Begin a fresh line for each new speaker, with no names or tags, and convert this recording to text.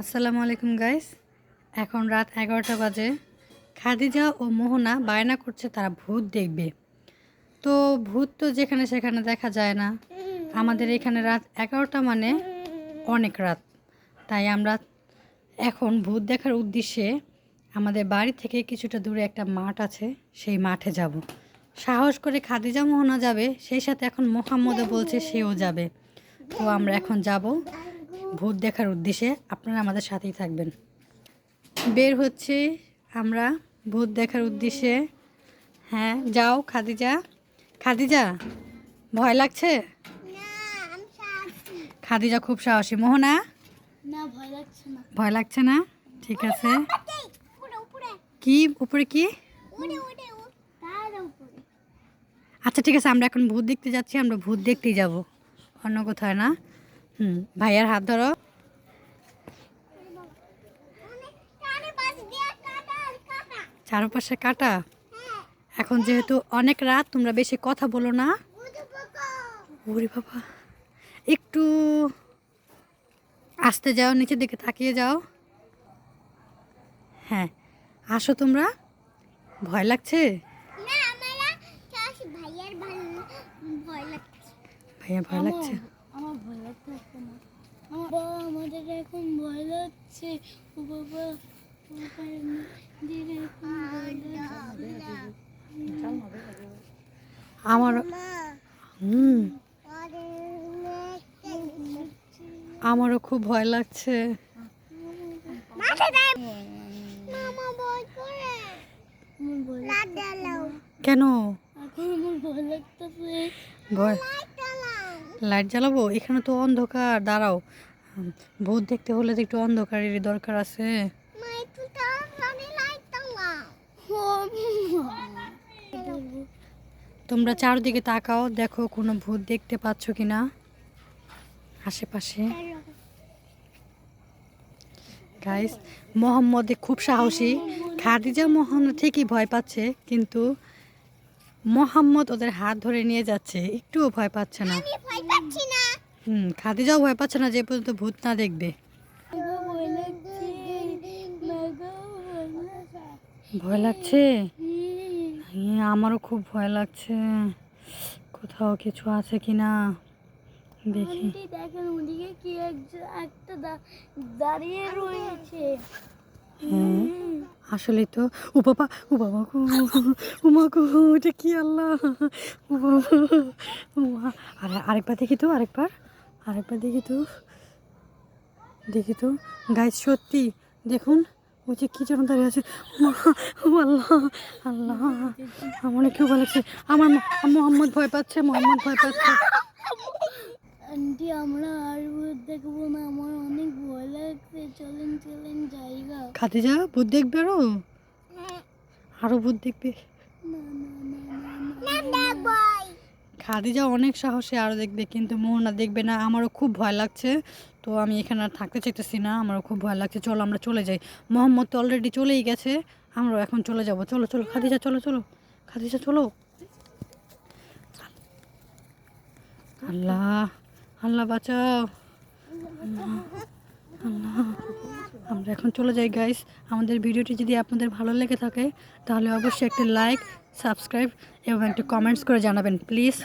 আসসালামু আলাইকুম গাইস এখন রাত এগারোটা বাজে। খাদিজা ও মোহনা বায়না করছে, তারা ভূত দেখবে। তো ভূত তো যেখানে সেখানে দেখা যায় না। আমাদের এখানে রাত এগারোটা মানে অনেক রাত। তাই আমরা এখন ভূত দেখার উদ্দেশ্যে আমাদের বাড়ি থেকে কিছুটা দূরে একটা মাঠ আছে, সেই মাঠে যাব। সাহস করে খাদিজা মোহনা যাবে, সেই সাথে এখন মোহাম্মদও বলছে সেও যাবে। তো আমরা এখন যাব। ভূত দেখার উদ্দেশ্যে আপনারা আমাদের সাথেই থাকবেন। বের হচ্ছে আমরা ভূত দেখার উদ্দেশ্যে। হ্যাঁ যাও খাদিজা। খাদিজা ভয় লাগছে? খাদিজা খুব সাহসী। মোহনা?
ভয় লাগছে না।
ঠিক আছে। কি? উপরে কি? আচ্ছা ঠিক আছে আমরা এখন ভূত দেখতে যাচ্ছি আমরা ভূত দেখতেই যাব। অন্য কোথায় না। হুম ভাইয়ার হাত ধরো। চারপাশে কাটা? এখন যেহেতু অনেক রাত তোমরা বেশি কথা বলো না। ওরে বাবা একটু আসতে যাও নিচের দিকে তাকিয়ে যাও। হ্যাঁ আসো তোমরা। ভয় লাগছে? ভাইয়া ভয় লাগছে?
না বাবা আমাদের এখন ভয় লাগছে। ও বাবা
আমার হুম। আমারও খুব ভয় লাগছে। কেন?
ভয় লাগতেছে।
ভয়
লাইট
জ্বালাবো? এখানে তো অন্ধকার দাঁড়াও। ভূত দেখতে হলে তো একটু অন্ধকারেরই দরকার আছে। তোমরা চারদিকে তাকাও দেখো কোনো ভূত দেখতে পাচ্ছ কি না আশেপাশে। গাইস মোহাম্মদে খুব সাহসী। খাদিজা মোহন ঠিকই ভয় পাচ্ছে কিন্তু মোহাম্মদ ওদের হাত ধরে নিয়ে যাচ্ছে। একটুও ভয় পাচ্ছে না।
আমি ভয় পাচ্ছি
হুম খাদিজাও ভয় পাচ্ছে না যে পর্যন্ত ভূত না দেখবে।
ভয় লাগছে?
ভয় লাগছে হ্যাঁ, আমারও খুব ভয় লাগছে। কোথাও কিছু আছে কি না দেখি
দেখেন ওদিকে কি এক- একটা দাঁড়িয়ে রয়েছে।
হ্যাঁ। আসলে তো ও বাবা ও বাবা গো ও মা গো এটা কি আল্লাহ? ও বাবা, আরে আরেকবার দেখি তো আরেকবার। আরেকবার দেখি তো। দেখি তো। গাইজ সত্যি দেখুন ও যে কি যেন দাঁড়িয়ে আছে। আল্লাহ আল্লাহ। আমার কেউ লাগছে আমার মোহাম্মদ ভয় পাচ্ছে মোহাম্মদ ভয় পাচ্ছে।
আন্টি আমরা আর দেখব না আমার অনেক ভয় লাগছে। চলেন চলেন।
খাদিজা, ভূত দেখবে আরও? আরও ভূত দেখবে। খাদিজা অনেক সাহসে আরও দেখবে, কিন্তু মোহনা দেখবে না। আমারও খুব ভয় লাগছে। তো আমি এখানে আর থাকতে চাইতেছি না, আমারও খুব ভয় লাগছে। চলো, আমরা চলে যাই। মোহাম্মদ তো অলরেডি চলেই গেছে। আমরাও এখন চলে যাব। চলো চলো, খাদিজা, চলো চলো। খাদিজা, চলো। আল্লাহ আল্লাহ বাঁচাও। আল্লাহ আল্লাহ। আমরা এখন চলে যাই গাইস আমাদের ভিডিওটি যদি আপনাদের ভালো লেগে থাকে, তাহলে অবশ্যই একটা লাইক সাবস্ক্রাইব এবং একটা কমেন্টস করে জানাবেন প্লিজ